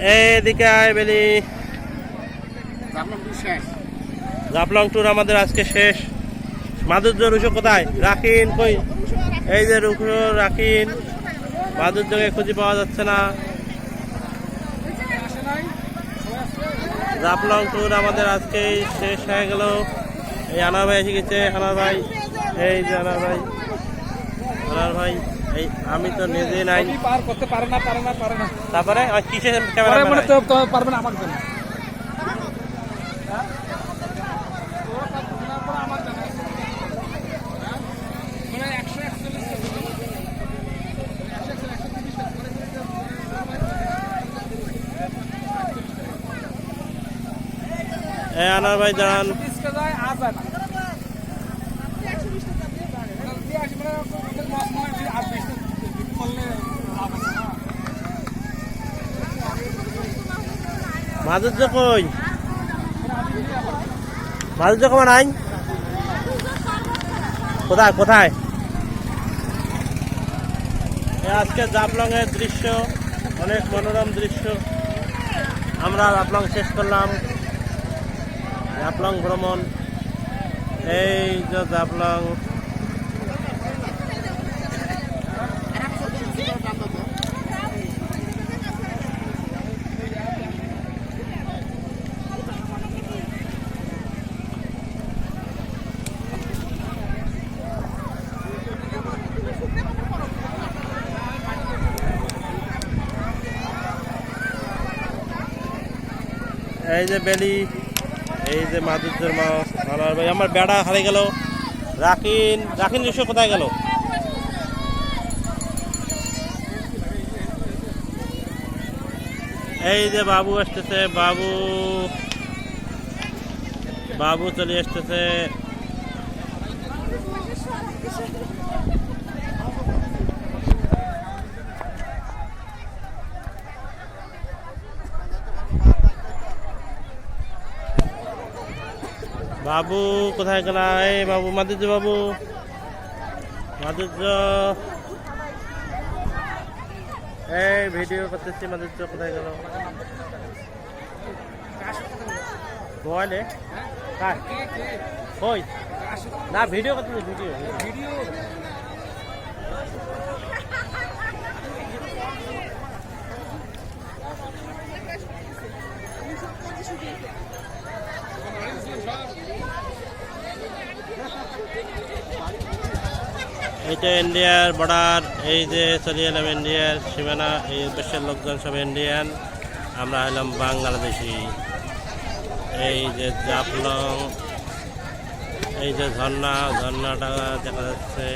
এদিকে আয় বেলি। জাফলং ট্যুর আমাদের আজকে শেষ। মাধুর্য রুশো কোথায়? রাখিন কই? এই যে রুশো রাখিন। মাধুর্যকে খুঁজে পাওয়া যাচ্ছে না। জাফলং ট্যুর আমাদের আজকে শেষ হয়ে গেল। এই আনার ভাই এসে গেছে আনার ভাই। এই যে আনার ভাই। আনার ভাই। এই আমি তো নিজে নাই। পার করতে পারে না পারে না পারে না। তারপরে কিসে ক্যামেরা মানে তো পারবে না আমার জন্য আনার ভাই দাঁড়ান মাধুর্য কই মাধুর্য কমান আইন কোথায় কোথায়? আজকে জাফলং এর দৃশ্য, অনেক মনোরম দৃশ্য। আমরা জাফলং শেষ করলাম। জাফলং ভ্রমণ। এই যে জাফলং। এই যে বেলি, এই যে মাধুর্যের মাছ আমার ভাই, আমার বেড়া হারিয়ে গেল। রাখিন রাখিন দৃশ্য কোথায় গেল? এই যে বাবু আসতেছে, বাবু। বাবু চলে আসতেছে। বাবু, কোথায় গেল? এই বাবু মাধুর্য বাবু। মাধুর্য এই ভিডিও করতেছি মাধুর্য কোথায় গেল? মোবাইলে কার? কই? না, ভিডিও করতেছি, ভিডিও। ভিডিও। এইটা ইন্ডিয়ার বর্ডার এই যে চলে এলাম ইন্ডিয়ার সীমানা, এই দেশের লোকজন সব ইন্ডিয়ান, আমরা হলাম বাংলাদেশি। এই যে জাফলং, এই যে ঝর্ণা, ঝর্ণাটা দেখা যাচ্ছে।